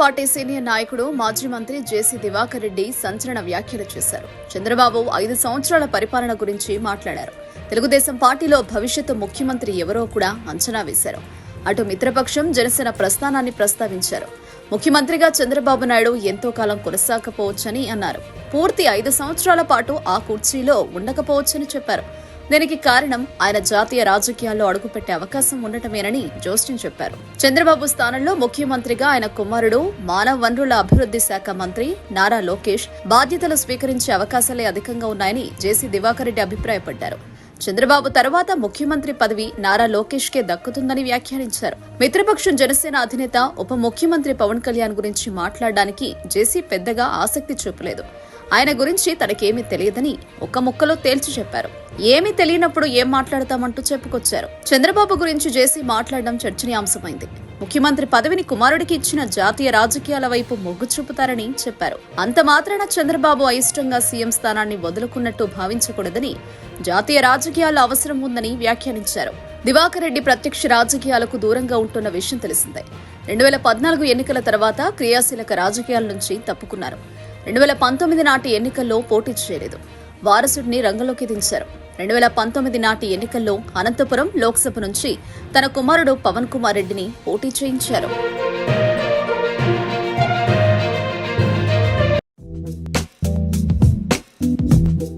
Party senior నాయకుడు మాజీ మంత్రి జేసీ దివాకర్ రెడ్డి సంచలన వ్యాఖ్యలు చేశారు. చంద్రబాబు ఐదు సంవత్సరాల పరిపాలన గురించి మాట్లాడారు. తెలుగుదేశం పార్టీలో భవిష్యత్తు ముఖ్యమంత్రి ఎవరో కూడా అంచనా వేశారు. అటు మిత్రపక్షం జనసేన ప్రస్థానాన్ని ప్రస్తావించారు. ముఖ్యమంత్రిగా చంద్రబాబు నాయుడు ఎంతో కాలం కొనసాగకపోవచ్చని అన్నారు. పూర్తి ఐదు సంవత్సరాల పాటు ఆ కుర్చీలో ఉండకపోవచ్చని చెప్పారు. దీనికి కారణం ఆయన జాతీయ రాజకీయాల్లో అడుగుపెట్టే అవకాశం ఉండటమేనని జోస్టిన్ చెప్పారు. చంద్రబాబు స్థానంలో ముఖ్యమంత్రిగా ఆయన కుమారుడు మానవ వనరుల అభివృద్ధి శాఖ మంత్రి నారా లోకేష్ బాధ్యతలు స్వీకరించే అవకాశాలే అధికంగా ఉన్నాయని జేసీ దివాకర్ రెడ్డి అభిప్రాయపడ్డారు. చంద్రబాబు తర్వాత ముఖ్యమంత్రి పదవి నారా లోకేష్ కే దక్కుతుందని వ్యాఖ్యానించారు. మిత్రపక్షం జనసేన అధినేత ఉప ముఖ్యమంత్రి పవన్ కళ్యాణ్ గురించి మాట్లాడడానికి జేసీ పెద్దగా ఆసక్తి చూపలేదు. ఆయన గురించి తనకేమీ తెలియదని ఒక్క ముక్కలో తేల్చి చెప్పారు. ఏమీ తెలియనప్పుడు ఏం మాట్లాడతామంటూ చెప్పుకొచ్చారు. చంద్రబాబు గురించి జేసీ మాట్లాడడం చర్చనీయాంశమైంది. ముఖ్యమంత్రి పదవిని కుమారుడికి ఇచ్చిన జాతీయ రాజకీయాల వైపు మొగ్గు చూపుతారని చెప్పారు. అంత మాత్రాన చంద్రబాబు అయిష్టంగా సీఎం స్థానాన్ని వదులుకున్నట్టు భావించకూడదని జాతీయ రాజకీయాలు అవసరం ఉందని వ్యాఖ్యానించారు. దివాకర్ రెడ్డి ప్రత్యక్ష రాజకీయాలకు దూరంగా ఉంటున్న విషయం తెలిసిందే. రెండు వేల పద్నాలుగు ఎన్నికల తర్వాత క్రియాశీలక రాజకీయాల నుంచి తప్పుకున్నారు. రెండు వేల పంతొమ్మిది నాటి ఎన్నికల్లో పోటీ చేయలేదు. వారసుడిని రంగంలోకి దించారు. రెండు వేల పంతొమ్మిది నాటి ఎన్నికల్లో అనంతపురం లోక్సభ నుంచి తన కుమారుడు పవన్ కుమార్ రెడ్డిని పోటీ చేయించారు.